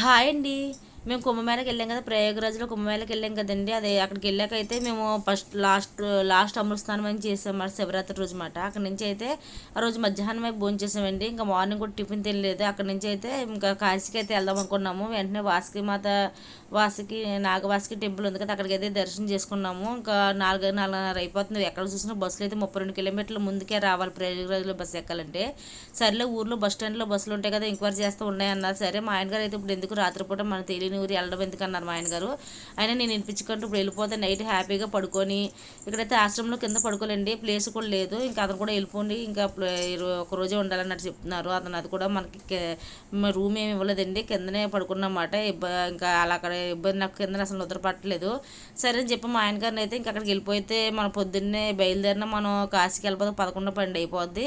Hi అండి. మేము కుంభమేళకి వెళ్ళాం కదా ప్రయాగరాజ్లో కుంభమేళకి వెళ్ళాం కదండి. అదే అక్కడికి వెళ్ళాక అయితే మేము ఫస్ట్ లాస్ట్ లాస్ట్ అమృతస్నానం అని చేసాం మరి శివరాత్రి రోజు మాట. అక్కడ నుంచి అయితే ఆ రోజు మధ్యాహ్నం అయితే భోజనం చేసామండి. ఇంకా మార్నింగ్ కూడా టిఫిన్ తినలేదు. అక్కడ నుంచి అయితే ఇంకా కాశీకి అయితే వెళ్దాం అనుకున్నాము. వెంటనే వాసుకి మాత వాసుకి నాగవాసుకి టెంపుల్ ఉంది కదా అక్కడికైతే దర్శనం చేసుకున్నాము. ఇంకా నాలుగు నాలుగున్నర అయిపోతుంది. ఎక్కడ చూసినా బస్సులు అయితే ముప్పై రెండు కిలోమీటర్ల ముందుకే రావాలి ప్రయాగరాజ్లో బస్సు ఎక్కాలంటే. సర్లే ఊర్లో బస్ స్టాండ్లో బస్సులు ఉంటాయి కదా ఎంక్వైరీ చేస్తూ ఉన్నాయన్నారు. సరే మా ఆయన గారు అయితే ఇప్పుడు ఎందుకు రాత్రిపూట మనం తెలియని ఊరు వెళ్ళడం ఎందుకు అన్నారు మా ఆయన గారు. అయినా నేను వినిపించుకుంటూ ఇప్పుడు వెళ్ళిపోతే నైట్ హ్యాపీగా పడుకొని ఇక్కడైతే ఆశ్రమంలో కింద పడుకోలేండి ప్లేస్ కూడా లేదు ఇంకా అతను కూడా వెళ్ళిపోండి ఇంకా ఒక రోజే ఉండాలన్నట్టు చెప్తున్నారు. అతను అది కూడా మనకి రూమ్ ఏమి ఇవ్వలేదండి కిందనే పడుకున్నమాట ఇంకా అలా అక్కడ ఇబ్బంది నాకు కింద అసలు నిద్రపట్టలేదు సరే అని చెప్పి మా ఆయన గారిని అయితే ఇంకా అక్కడికి వెళ్ళిపోతే మన పొద్దున్నే బయలుదేరిన మనం కాశీకి వెళ్ళిపోతే పదకొండు పన్నెండు అయిపోద్ది.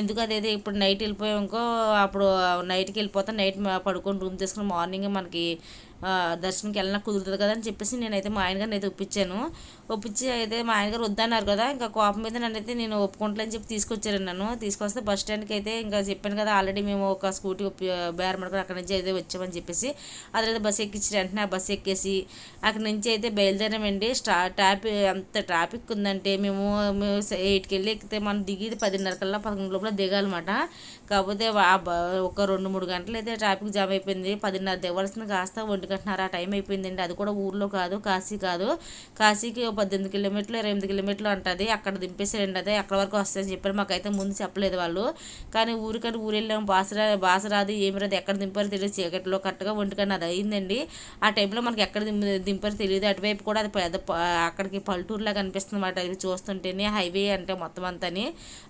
ఎందుకు అదేది ఇప్పుడు నైట్ వెళ్ళిపోయాం అప్పుడు నైట్కి వెళ్ళిపోతే నైట్ పడుకొని రూమ్ తీసుకుని మార్నింగ్ మనకి దర్శనంకి వెళ్ళినా కుదురుతుంది కదా అని చెప్పేసి నేనైతే మా ఆయన గారిని అయితే ఒప్పించాను. ఒప్పించి అయితే మా ఆయన గారు వద్దన్నారు కదా ఇంకా కోపం మీద నన్ను అయితే నేను ఒప్పుకుంటలేని చెప్పి తీసుకొచ్చారు నన్ను. తీసుకొస్తే బస్ స్టాండ్కి అయితే ఇంకా చెప్పాను కదా ఆల్రెడీ మేము ఒక స్కూటీ ఒప్పి బేరం అక్కడి నుంచి అయితే వచ్చామని చెప్పేసి అదైతే బస్ ఎక్కించి వెంటనే ఆ బస్ ఎక్కేసి అక్కడి నుంచి అయితే బయలుదేరామండి. స్టా ట్రాఫిక్ అంత ట్రాఫిక్ ఉందంటే మేము మేము ఎయిట్కి వెళ్ళి ఎక్కితే మనం దిగి పదిన్నర కల్లా పదకొండు లోపల దిగాలన్నమాట. కాకపోతే ఒక రెండు మూడు గంటలు అయితే ట్రాఫిక్ జామ్ అయిపోయింది. పదిన్నర దిగవలసిన కాస్త ఒంటి గంటన్నర ఆ టైం అయిపోయిందండి. అది కూడా ఊర్లో కాదు కాశీ కాదు. కాశీకి పద్దెనిమిది కిలోమీటర్లు ఇరవై ఎనిమిది కిలోమీటర్లు ఉంటుంది అక్కడ దింపేసారండి అదే. అక్కడ వరకు వస్తాయని చెప్పారు. మాకైతే ముందు చెప్పలేదు వాళ్ళు. కానీ ఊరికని ఊరు వెళ్ళాము బాసరా బాస రాదు ఏమి రాదు. ఎక్కడ దింపారో తెలియదు. చీకట్లో కరెక్ట్గా ఒంటికన్నా అది అయిందండి. ఆ టైంలో మనకి ఎక్కడ దింప దింపారో తెలియదు. అటువైపు కూడా అది పెద్ద అక్కడికి పల్లెటూరులా కనిపిస్తుంది అనమాట అది చూస్తుంటేనే హైవే అంటే మొత్తం అంతని.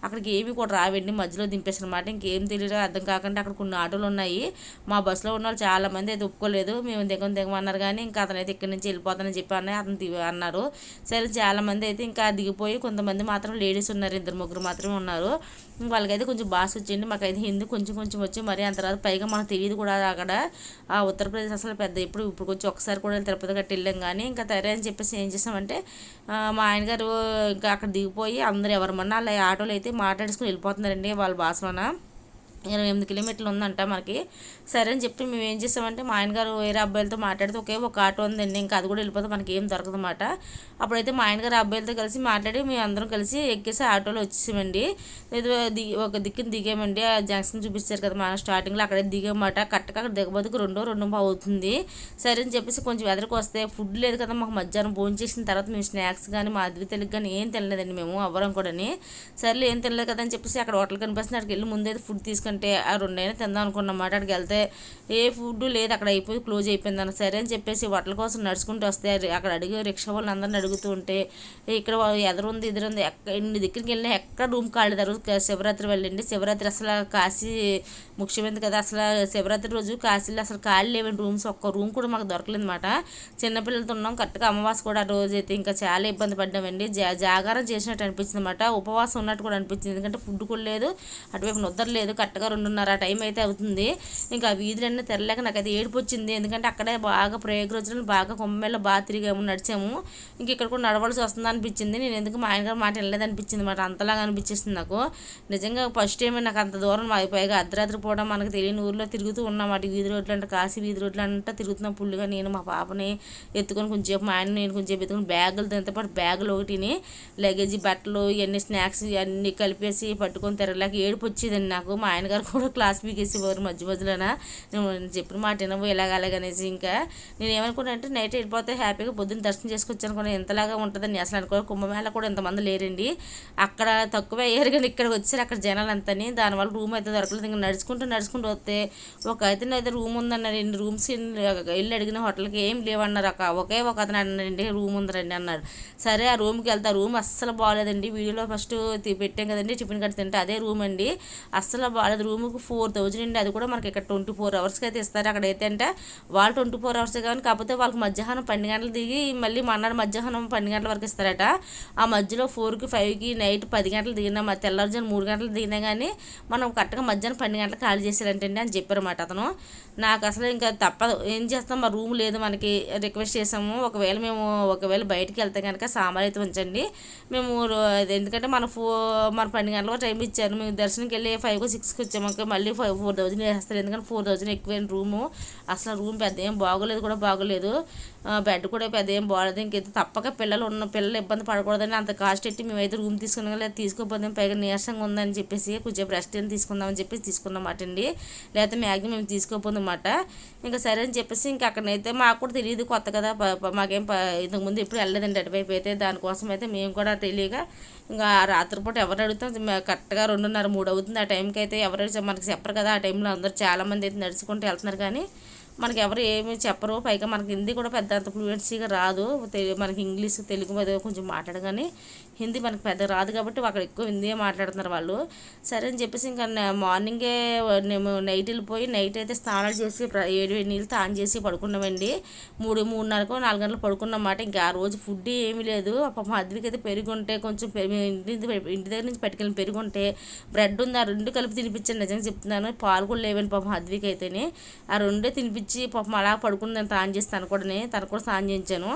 అక్కడికి ఏమి కూడా రావండి. మధ్యలో దింపేసిన అనమాట ఇంకేం తెలియదు అర్థం కాకుండా అక్కడ కొన్ని ఆటోలు ఉన్నాయి. మా బస్సులో ఉన్న వాళ్ళు చాలా మంది అయితే ఒప్పుకోలేదు. మేము దిగం దిగమన్నారు కానీ ఇంకా అతనైతే ఇక్కడి నుంచి వెళ్ళిపోతానని చెప్పి అన్నయ్య అతను దిగ- అన్నారు. సరే చాలా మంది అయితే ఇంకా దిగిపోయి కొంతమంది మాత్రం లేడీస్ ఉన్నారు. ఇద్దరు ముగ్గురు మాత్రమే ఉన్నారు. వాళ్ళకైతే కొంచెం భాష వచ్చింది మాకైతే హిందీ కొంచెం కొంచెం వచ్చి మరి అంత రాదు. పైగా మనకు తెలియదు కూడా అక్కడ. ఆ ఉత్తరప్రదేశ్ అసలు పెద్ద ఇప్పుడు ఇప్పుడు కొంచెం ఒకసారి కూడా తిరుపతి గట్టి వెళ్ళాం కానీ ఇంకా తరే అని చెప్పేసి ఏం చేసామంటే మా ఆయన గారు ఇంకా అక్కడ దిగిపోయి అందరూ ఎవరమన్నా అలా ఆటోలు అయితే మాట్లాడుకుని వెళ్ళిపోతున్నారండి వాళ్ళ భాషలోన ఇరవై ఎనిమిది కిలోమీటర్లు ఉందంట మనకి. సరే అని చెప్పి మేము ఏం చేసామంటే మా ఆయన గారు వేరే అబ్బాయిలతో మాట్లాడితే ఒకే ఒక ఆటో ఉందండి ఇంకా అది కూడా వెళ్ళిపోతే మనకి ఏం దొరకదు అన్నమాట అప్పుడైతే మా ఆయనగారు అబ్బాయిలతో కలిసి మాట్లాడి మేము అందరం కలిసి ఎక్కేసి ఆటోలో వచ్చేసామండి. దిగి ఒక దిక్కుని దిగామండి. ఆ జంక్షన్ చూపించారు కదా మన స్టార్టింగ్లో అక్కడే దిగామాట కరెక్ట్గా అక్కడ దిగబోతుకు రెండో రెండు అవుతుంది సరే అని చెప్పేసి కొంచెం ఎదరికి వస్తే ఫుడ్ లేదు కదా మాకు మధ్యాహ్నం భోజనం చేసిన తర్వాత మేము స్నాక్స్ కానీ మా అద్వితలకు కానీ ఏం తినలేదండి మేము అవ్వరం కూడాని. సరే ఏం తినలేదు కదా అని చెప్పేసి అక్కడ హోటల్ కనిపిస్తుంది. అక్కడికి వెళ్ళి ముందైతే ఫుడ్ అంటే ఆ రెండైనా తిందాం అనుకున్నమాట అక్కడికి వెళ్తే ఏ ఫుడ్ లేదు అక్కడ అయిపోయి క్లోజ్ అయిపోయింది సరే అని చెప్పేసి వాటల కోసం నడుచుకుంటూ వస్తే అక్కడ అడిగి రిక్షా వాళ్ళని అందరిని అడుగుతూ ఉంటే ఇక్కడ ఎదురుంది ఎదురుంది ఎక్క ఇన్ని దగ్గరికి వెళ్ళినా ఎక్కడ రూమ్ కాలేదు శివరాత్రి వెళ్ళండి శివరాత్రి అసలు కాశీ ముఖ్యమైనది కదా అసలు శివరాత్రి రోజు కాశీలో అసలు ఖాళీ లేవండి రూమ్స్ ఒక్క రూమ్ కూడా మాకు దొరకలేదు అనమాట చిన్నపిల్లలతో ఉన్నాం కరెక్ట్గా అమ్మవాస కూడా ఆ రోజు అయితే ఇంకా చాలా ఇబ్బంది పడ్డామండి. జా జాగారం చేసినట్టు అనిపించింది అనమాట ఉపవాసం ఉన్నట్టు కూడా అనిపించింది. ఎందుకంటే ఫుడ్ కూడా లేదు అటువైపు నిద్ర లేదు కరెక్ట్గా రెండున్నర టైం అయితే అవుతుంది. ఇంకా వీధులన్నీ తెరలేక నాకు ఏడుపు వచ్చింది ఎందుకంటే అక్కడే బాగా ప్రయోగ బాగా కొమ్మెల్లో బాగా తిరిగాము నడిచాము. ఇంక ఇక్కడ కూడా నడవలసి వస్తుంది అనిపించింది. నేను ఎందుకు మా ఆయన గారు మాట వెళ్ళలేదు అనిపించింది. మాట అంతలాగా అనిపించేసింది నాకు. నిజంగా ఫస్ట్ టైం నాకు అంత దూరం మా- పైగా అర్ధరాత్రి పోవడం మనకు తెలియని ఊర్లో తిరుగుతూ ఉన్నాం. అటు వీధి రోడ్లు అంటే కాశీ వీధి రోడ్లు అంటే తిరుగుతున్నాం పుల్లుగా నేను మా పాపని ఎత్తుకొని కొంచెంసేపు మా ఆయన నేను కొంచెంసేపు ఎత్తుకొని బ్యాగులు దాంతో పాటు బ్యాగులు ఒకటిని లగేజ్ బట్టలు ఇవన్నీ స్నాక్స్ ఇవన్నీ కలిపేసి పట్టుకొని తిరగలేక ఏడుపు వచ్చేదండి నాకు. మా ఆయన గారు కూడా క్లాస్ పీకేసేవారు మధ్య మధ్యలోన? నేను చెప్పిన మాట వినవు ఇలాగ అలాగనేసి ఇంకా. నేను ఏమనుకున్నా అంటే నైట్ వెళ్ళిపోతే హ్యాపీగా పొద్దున్న దర్శనం చేసుకొచ్చాను కూడా ఇంతలాగా ఉంటుందని అసలు అనుకో కుంభమేళ కూడా ఇంతమంది లేరండి. అక్కడ తక్కువ అయ్యారు కానీ ఇక్కడికి వచ్చారు అక్కడ జనాలు అంతని దానివల్ల రూమ్ అయితే దొరకలేదు. ఇంకా నడుచుకుంటూ నడుచుకుంటూ వస్తే ఒక అయితే అయితే రూమ్ ఉందన్నారు రెండు రూమ్స్ వెళ్ళి అడిగిన హోటల్కి ఏం లేవన్నారు. అక్క ఒకే ఒక అతను అన్నారండి రూమ్ ఉందరండి అన్నాడు సరే ఆ రూమ్కి వెళ్తా రూమ్ అస్సలు బాగాలేదండి. వీడియోలో ఫస్ట్ పెట్టాం కదండి టిఫిన్ కట్టి తింటే అదే రూమ్ అండి. అస్సలు బాగాలేదు. రూమ్కి ఫోర్ థౌజండ్ అండి. అది కూడా మనకి ఇక్కడ ట్వంటీ ఫోర్ అవర్స్కి అయితే ఇస్తారు. అక్కడ అయితే అంటే వాళ్ళు ట్వంటీ ఫోర్ అవర్స్ కానీ కాకపోతే వాళ్ళకి మధ్యాహ్నం పన్నెండు గంటలు దిగి మళ్ళీ మన్నాడు మధ్యాహ్నం పన్నెండు గంటల వరకు ఇస్తారట. ఆ మధ్యలో ఫోర్కి ఫైవ్కి నైట్ పది గంటలు దిగినా మా తెల్లవారుజాను మూడు గంటలు దిగినా కానీ మనం కరెక్ట్గా మధ్యాహ్నం పన్నెండు గంటలు ఖాళీ చేశారంటండి అని చెప్పారన్నమాట అతను. నాకు అసలు ఇంకా తప్పదు. ఏం చేస్తాం? మా రూమ్ లేదు మనకి. రిక్వెస్ట్ చేసాము. ఒకవేళ మేము ఒకవేళ బయటికి వెళ్తే కనుక సామాన్ అయితే ఉంచండి. మేము అది ఎందుకంటే మన ఫో మన పన్నెండు గంటలకు టైం ఇచ్చారు. మేము దర్శనంకి వెళ్ళి ఫైవ్ సిక్స్కి తీసుకొచ్చాము మళ్ళీ ఫైవ్ ఫోర్ థౌజండ్ వేస్తారు ఎందుకంటే ఫోర్ థౌజండ్ ఎక్కువైన రూము. అసలు రూమ్ పెద్ద ఏం బాగోలేదు కూడా బాగోలేదు. బెడ్ కూడా పెద్ద ఏం బాగలేదు ఇంకైతే తప్పక పిల్లలు ఉన్న పిల్లలు ఇబ్బంది పడకూడదని అంత కాస్ట్ ఎట్టి మేమైతే రూమ్ తీసుకున్నాం లేదా తీసుకోపోతే పైగా నీరసంగా ఉందని చెప్పేసి కొంచెం రెస్ట్ ఏం తీసుకుందామని చెప్పేసి తీసుకున్నమాట అండి. లేకపోతే మ్యాక్సిమం మేము తీసుకోపోదన్నమాట. ఇంకా సరే అని చెప్పేసి ఇంకా అక్కడనైతే మాకు కూడా తెలియదు కొత్త కదా మాకేం ఇంతకుముందు ఎప్పుడు వెళ్ళలేదండి అటువైపు అయితే. దానికోసం అయితే మేము కూడా తెలియక ఇంకా రాత్రిపూట ఎవరు అడుగుతాం కరెక్ట్గా రెండున్నర మూడు అవుతుంది. ఆ టైంకి అయితే ఎవరు మనకి చెప్పరు కదా ఆ టైంలో అందరూ చాలామంది అయితే నడుచుకుంటూ వెళ్తున్నారు కానీ మనకి ఎవరు ఏమి చెప్పరు. పైగా మనకి హిందీ కూడా పెద్ద అంత ఫ్లూయెన్సీగా రాదు. మనకి ఇంగ్లీష్ తెలుగు మీద కొంచెం మాట్లాడగానే హిందీ మనకు పెద్ద రాదు కాబట్టి అక్కడ ఎక్కువ హిందీయే మాట్లాడుతున్నారు వాళ్ళు. సరే అని చెప్పేసి ఇంకా మార్నింగే మేము నైట్ వెళ్ళిపోయి నైట్ అయితే స్నానాలు చేసి ఏడు నీళ్ళు తాను చేసి పడుకున్నామండి. మూడు మూడున్నరకు నాలుగు గంటలు పడుకున్నమాట ఇంకా ఆ రోజు ఫుడ్ ఏమీ లేదు. పాపం అద్వికి అయితే పెరుగుంటే కొంచెం ఇంటి ఇంటి దగ్గర నుంచి పట్టుకెళ్ళి పెరుగుంటే బ్రెడ్ ఉంది. ఆ రెండు కలిపి తినిపించండి. నిజంగా చెప్తున్నాను. పాలు కూడా లేవని పాపం అద్వికి అయితేనే. ఆ రెండే తినిపించి పాపం అలా పడుకుని నేను తాను చేసి తను కూడా తను కూడా స్నానం చేయించాను.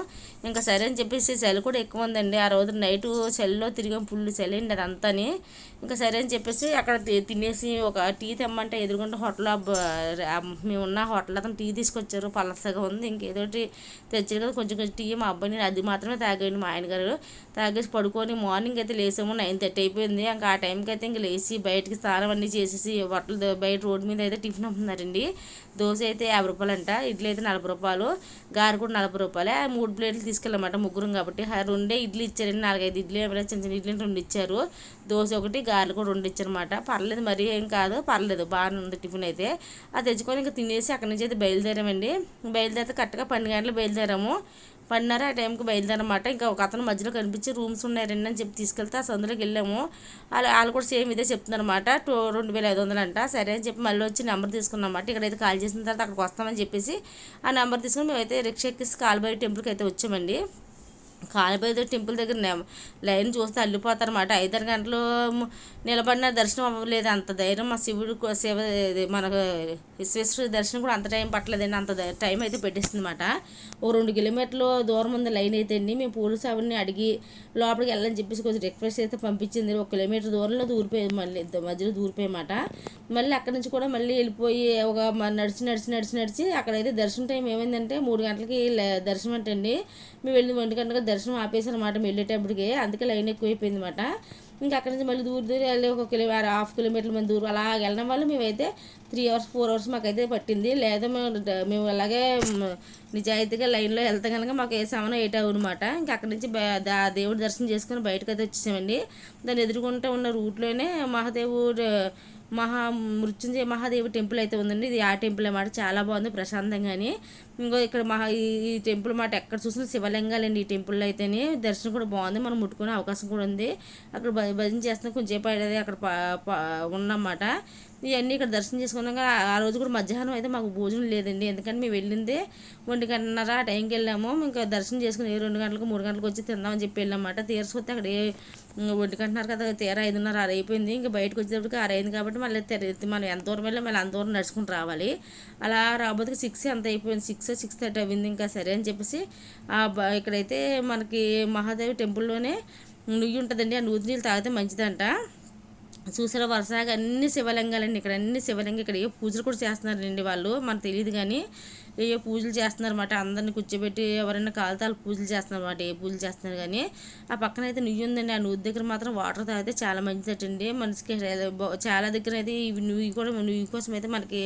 ఇంకా సరే అని చెప్పేసి చలి కూడా ఎక్కువ ఉందండి. ఆ రోజు నైట్ సెల్లో తిరిగాం ఫుల్ చలి అండి అదంతాని. ఇంకా సరే అని చెప్పేసి అక్కడ తినేసి ఒక టీ తెమ్మంటే ఎదురుకుంటే హోటల్ మేము ఉన్న హోటల్ అతను టీ తీసుకొచ్చారు. పలసగా ఉంది. ఇంకేదోటి తెచ్చారు కదా కొంచెం కొంచెం టీ మా అబ్బాయిని అది మాత్రమే తాగండి మా ఆయన గారు. తాగేసి పడుకొని మార్నింగ్ అయితే లేసాము. నైన్ థర్టీ అయిపోయింది. ఇంకా ఆ టైంకి అయితే ఇంక లేచి బయటకి స్నానం అన్నీ చేసేసి హోటల్ బయట రోడ్డు మీద అయితే టిఫిన్ అమ్ముతున్నారండి దోశ అయితే యాభై రూపాయలు అంట ఇడ్లీ అయితే నలభై రూపాయలు గారు కూడా నలభై రూపాయలే. మూడు ప్లేట్లు తీసుకెళ్ళమాట ముగ్గురం కాబట్టి. రెండే ఇడ్లీ ఇచ్చారండి. నాలుగైదు ఇడ్లీ చిన్న చిన్న ఇడ్లీ రెండు ఇచ్చారు. దోశ ఒకటి గారెలు కూడా రెండు ఇచ్చారనమాట పర్లేదు మరీ ఏం కాదు పర్లేదు. బాగానే ఉంది టిఫిన్ అయితే. అది తెచ్చుకొని ఇంకా తినేసి అక్కడి నుంచి అయితే బయలుదేరామండి. బయలుదేరితే కరెక్ట్గా పన్నెండు గంటలు బయలుదేరాము. పన్నెండున్నర ఆ టైంకి బయలుదేరమాట ఇంకా ఒక అతను మధ్యలో కనిపించి రూమ్స్ ఉన్నాయి రెండు అని చెప్పి తీసుకెళ్తే ఆ సందులోకి వెళ్ళాము. వాళ్ళు వాళ్ళు కూడా సేమ్ ఇదే చెప్తున్నారన్నమాట. టూ రెండు వేల ఐదు వందలు అంట. సరే అని చెప్పి మళ్ళీ వచ్చి నెంబర్ తీసుకున్నమాట ఇక్కడైతే కాల్ చేసిన తర్వాత అక్కడికి వస్తామని చెప్పేసి ఆ నెంబర్ తీసుకుని మేమైతే రిక్షా ఎక్కిసి కాల్బాయి టెంపుల్కి అయితే వచ్చామండి. కాళభైరవ టెంపుల్ దగ్గర లైన్ చూస్తే అల్లిపోతారన్నమాట. ఐదారు గంటలు నిలబడిన దర్శనం అవ్వలేదు. అంత ధైర్యం. మా శివుడు శివ మనకు విశ్వేశ్వర దర్శనం కూడా అంత టైం పట్టలేదండి. అంత టైం అయితే పెట్టేస్తుంది అనమాట ఓ రెండు కిలోమీటర్లు దూరం ఉంది లైన్ అయితే అండి. మేము పోలీస్ అవన్నీ అడిగి లోపలికి వెళ్ళని చెప్పేసి కొంచెం రిక్వెస్ట్ అయితే పంపించింది. ఒక కిలోమీటర్ దూరంలో దూరిపోయేది మళ్ళీ మధ్యలో దూరిపోయమాట మళ్ళీ అక్కడి నుంచి కూడా మళ్ళీ వెళ్ళిపోయి ఒక నడిచి నడిచి నడిచి నడిచి అక్కడైతే దర్శనం టైం ఏమైందంటే మూడు గంటలకి దర్శనం అంటే అండి మేము వెళ్ళి ఒంటి గంటగా దర్శనం ఆపేసారన్నమాట మేము వెళ్ళేటప్పటికి. అందుకే లైన్ ఎక్కువైపోయింది అనమాట ఇంకా అక్కడి నుంచి మళ్ళీ దూరం దూరం వెళ్ళి ఒక కిలో హాఫ్ కిలోమీటర్ల మంది దూరం అలా వెళ్ళడం వల్ల మేమైతే త్రీ అవర్స్ ఫోర్ అవర్స్ మాకైతే పట్టింది. లేదా మేము మేము అలాగే నిజాయితీగా లైన్లో వెళ్తే కనుక మాకు ఏ సెవెన్ ఎయిట్ అనమాట ఇంకా అక్కడి నుంచి దేవుడి దర్శనం చేసుకుని బయటకు అయితే వచ్చేసామండి. దాన్ని ఎదుర్కొంటూ ఉన్న రూట్లోనే మహాదేవుడు మహా మృత్యుంజయ మహాదేవి టెంపుల్ అయితే ఉందండి. ఇది ఆ టెంపుల్ అన్నమాట. చాలా బాగుంది ప్రశాంతంగాని. ఇంకో ఇక్కడ మహా ఈ టెంపుల్ మాట ఎక్కడ చూసినా శివలింగాలండి ఈ టెంపుల్లో అయితేనే. దర్శనం కూడా బాగుంది. మనం ముట్టుకునే అవకాశం కూడా ఉంది. అక్కడ భజన చేస్తున్న కొంచెం పడేది అక్కడ ఉన్నమాట. ఇవన్నీ ఇక్కడ దర్శనం చేసుకున్నాం ఆ రోజు కూడా మధ్యాహ్నం అయితే మాకు భోజనం లేదండి. ఎందుకంటే మేము వెళ్ళిందే ఒంటి గంటన్నర ఆ టైంకి వెళ్ళాము. ఇంకా దర్శనం చేసుకుని రెండు గంటలకు మూడు గంటలకు వచ్చి తిందామని చెప్పి వెళ్ళామన్నమాట. తీర్చుకొస్తే అక్కడ ఏ ఒంటి గంటన్నర కదా తీర ఐదున్నర ఆరు అయిపోయింది. ఇంకా బయటకు వచ్చేటప్పటికి ఆరు అయింది కాబట్టి మళ్ళీ మనం ఎంత దూరం వెళ్ళి మళ్ళీ అంత దూరం నడుచుకుని రావాలి. అలా రాబోతే సిక్స్ ఎంత అయిపోయింది? సిక్స్ సిక్స్ థర్టీ అయింది ఇంకా సరే అని చెప్పేసి ఇక్కడైతే మనకి మహాదేవి టెంపుల్లోనే నుయ్యి ఉంటుందండి. ఆ నూతి నీళ్ళు తాగితే మంచిదంట. చూసారా? వరుసగా అన్ని శివలింగాలండి. ఇక్కడ అన్ని శివలింగం ఇక్కడ ఏ పూజలు కూడా చేస్తున్నారండి వాళ్ళు. మనకు తెలియదు కానీ ఏ పూజలు చేస్తున్నారన్నమాట. అందరిని కూర్చోబెట్టి ఎవరైనా కాలుతాలు పూజలు చేస్తున్నారన్నమాట. ఏ పూజలు చేస్తున్నారు కానీ ఆ పక్కన అయితే నుయ్యి ఉందండి. ఆ నువ్వు దగ్గర మాత్రం వాటర్ తాగితే చాలా మంచిదటండి. మనసుకి చాలా దగ్గర అయితే ఇవి నువ్వు కూడా నువ్వు కోసం అయితే మనకి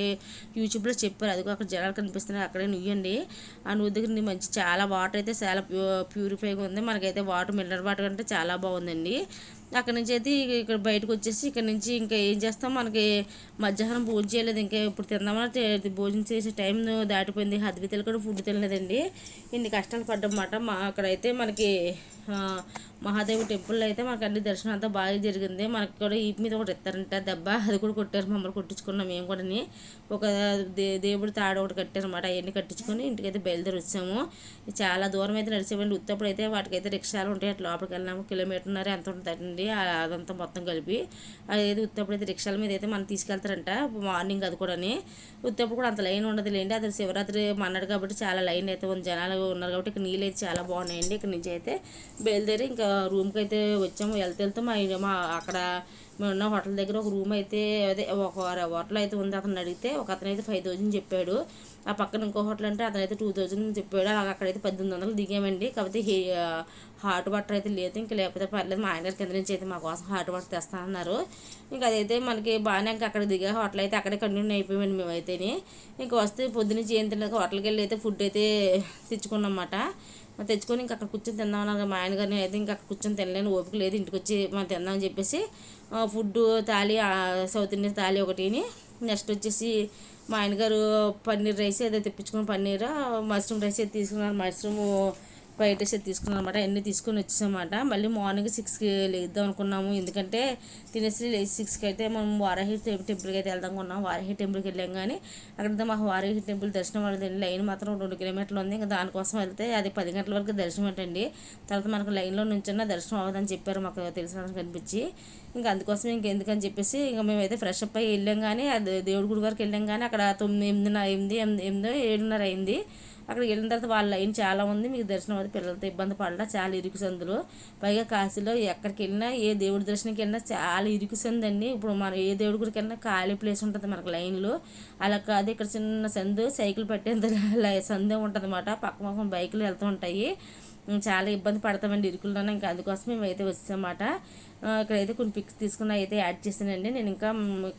యూట్యూబ్లో చెప్పారు. అది అక్కడ జనాలు కనిపిస్తున్నాయి అక్కడే నుయ్యండి ఆ నువ్వు దగ్గర మంచి చాలా వాటర్ అయితే చాలా ప్యూరిఫైగా ఉంది. మనకైతే వాటర్ మినరల్ వాటర్ అంటే చాలా బాగుందండి. అక్కడ నుంచి అయితే ఇక్కడ బయటకు వచ్చేసి ఇక్కడ నుంచి ఇంకా ఏం చేస్తాం? మనకి మధ్యాహ్నం భోజనం చేయలేదు. ఇంకా ఇప్పుడు తిందామని భోజనం చేసే టైం దాటిపోయింది. హద్వితలు కూడా ఫుడ్ తినలేదండి. ఇన్ని కష్టాలు పడ్డమాట మా అక్కడైతే మనకి మహాదేవి టెంపుల్లో అయితే మాకు అన్ని దర్శనం అంతా బాగా జరిగింది. మనకి కూడా ఈ మీద ఒకటి ఇస్తారంట దెబ్బ అది కూడా కొట్టారు. మమ్మల్ని కొట్టించుకున్నాం మేము కూడా ఒక దే దేవుడి తాడు ఒకటి కట్టారనమాట అవన్నీ కట్టించుకొని ఇంటికైతే బయలుదేరి వచ్చాము. చాలా దూరం అయితే నడిచేవండి ఉత్తప్పుడు అయితే వాటికైతే రిక్షాలు ఉంటాయి. అట్లా లోపలికి వెళ్ళాము కిలోమీటర్న్నర ఎంత ఉంటుందండి? అదంతా మొత్తం కలిపి. అదైతే ఉత్తప్పుడు అయితే రిక్షాల మీద అయితే మనం తీసుకెళ్తారంట. మార్నింగ్ అది కూడా ఉత్తప్పుడు కూడా అంత లైన్ ఉండదు లేండి. అది శివరాత్రి మన్నాడు కాబట్టి చాలా లైన్ అయితే ఉంది. జనాలు ఉన్నారు కాబట్టి ఇక్కడ నీళ్ళు అయితే చాలా బాగున్నాయండి. ఇక్కడ నుంచి అయితే బయలుదేరి ఇంకా రూమ్కి అయితే వచ్చాము. వెళ్తే వెళ్తే మా మా అక్కడ మేము ఉన్న హోటల్ దగ్గర ఒక రూమ్ అయితే అదే ఒక హోటల్ అయితే ఉంది. అతను అడిగితే ఒక అతను అయితే ఫైవ్ థౌజండ్ చెప్పాడు. ఆ పక్కన ఇంకో హోటల్ అంటే అతను అయితే టూ థౌజండ్ చెప్పాడు. అలాగ అక్కడైతే పద్దెనిమిది వందలు దిగామండి. కాకపోతే హే హాట్ వాటర్ అయితే లేదు. ఇంకా లేకపోతే పర్లేదు మా ఆయన కింద నుంచి అయితే మా కోసం హాట్ వాటర్ తెస్తానన్నారు. ఇంకా అదైతే మనకి బాగానే ఇంకా అక్కడ దిగా హోటల్ అయితే అక్కడే కంటిన్యూ అయిపోయామండి మేమైతేనే. ఇంకా వస్తే పొద్దునుంచి ఏం తినలేదు. హోటల్కి వెళ్ళి అయితే ఫుడ్ అయితే తెచ్చుకున్నాం అన్నమాట. తెచ్చుకున్నమాట తెచ్చుకొని ఇంకా అక్కడ కూర్చొని తిందాం అన్నారు. మా ఆయన గారిని అయితే ఇంకా అక్కడ కూర్చొని తినలేని ఓపిక లేదు. ఇంటికి వచ్చి మనం తిందామని చెప్పేసి ఫుడ్ తాలి సౌత్ ఇండియన్ తాలి ఒకటిని నెక్స్ట్ వచ్చేసి మా ఆయనగారు పన్నీర్ రైస్ ఏదో తెప్పించుకుని పన్నీర్ మష్రూమ్ రైస్ అయితే తీసుకున్నారు. మష్రూమ్ ఫ్రైడ్ రైస్ అయితే తీసుకున్నాం అనమాట అన్నీ తీసుకొని వచ్చేసామాట మళ్ళీ మార్నింగ్ సిక్స్కి లేద్దాం అనుకున్నాము. ఎందుకంటే తినేసి సిక్స్కి అయితే మనం వారాహి టెంపుల్కి అయితే వెళ్దాం అనుకున్నాం. వారాహి టెంపుల్కి వెళ్ళాం కానీ అక్కడ మాకు వారాహి టెంపుల్ దర్శనం వాళ్ళది లైన్ మాత్రం రెండు కిలోమీటర్లు ఉంది. ఇంకా దానికోసం వెళ్తే అది పది గంటల వరకు దర్శనం ఏంటండి తర్వాత మనకు లైన్లో నుంచున్న దర్శనం అవ్వదని చెప్పారు మాకు తెలిసిన కనిపించి. ఇంకా అందుకోసం ఇంకెందుకని చెప్పేసి ఇంకా మేమైతే ఫ్రెష్ అప్ అయ్యి వెళ్ళాం కానీ అది దేవుడి గుడి వరకు వెళ్ళాం కానీ అక్కడ తొమ్మిది ఎనిమిదిన్నర ఎనిమిది ఎనిమిది ఎనిమిదో ఏడున్నర అయింది. అక్కడికి వెళ్ళిన తర్వాత వాళ్ళ లైన్ చాలా ఉంది మీకు దర్శనం అది పిల్లలతో ఇబ్బంది పడలా చాలా ఇరుకు సందులు. పైగా కాశీలో ఎక్కడికి వెళ్ళినా ఏ దేవుడి దర్శనంకి వెళ్ళినా చాలా ఇరుకు సందండి ఇప్పుడు మనం ఏ దేవుడి గుడికి వెళ్ళినా ఖాళీ ప్లేస్ ఉంటుంది మనకు లైన్లో. అలా కాదు ఇక్కడ చిన్న సందు సైకిల్ పెట్టేంత సందే ఉంటుంది అన్నమాట పక్క పక్కన బైకులు వెళ్తూ ఉంటాయి. చాలా ఇబ్బంది పడతామండి ఇరుకుల్లోనే ఇంకా అందుకోసం మేమైతే అయితే ఇక్కడైతే కొన్ని పిక్స్ తీసుకుని అయితే యాడ్ చేశానండి. నేను ఇంకా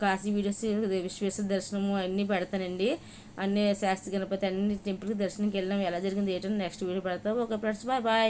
కాశీ వీడియోస్ విశ్వేశ్వర దర్శనము అన్నీ పెడతానండి. అన్ని శాస్త్ర గణపతి అన్ని టెంపుల్కి దర్శనంకి వెళ్ళడం ఎలా జరిగింది ఏంటో నెక్స్ట్ వీడియో పెడతాం. Okay friends bye bye.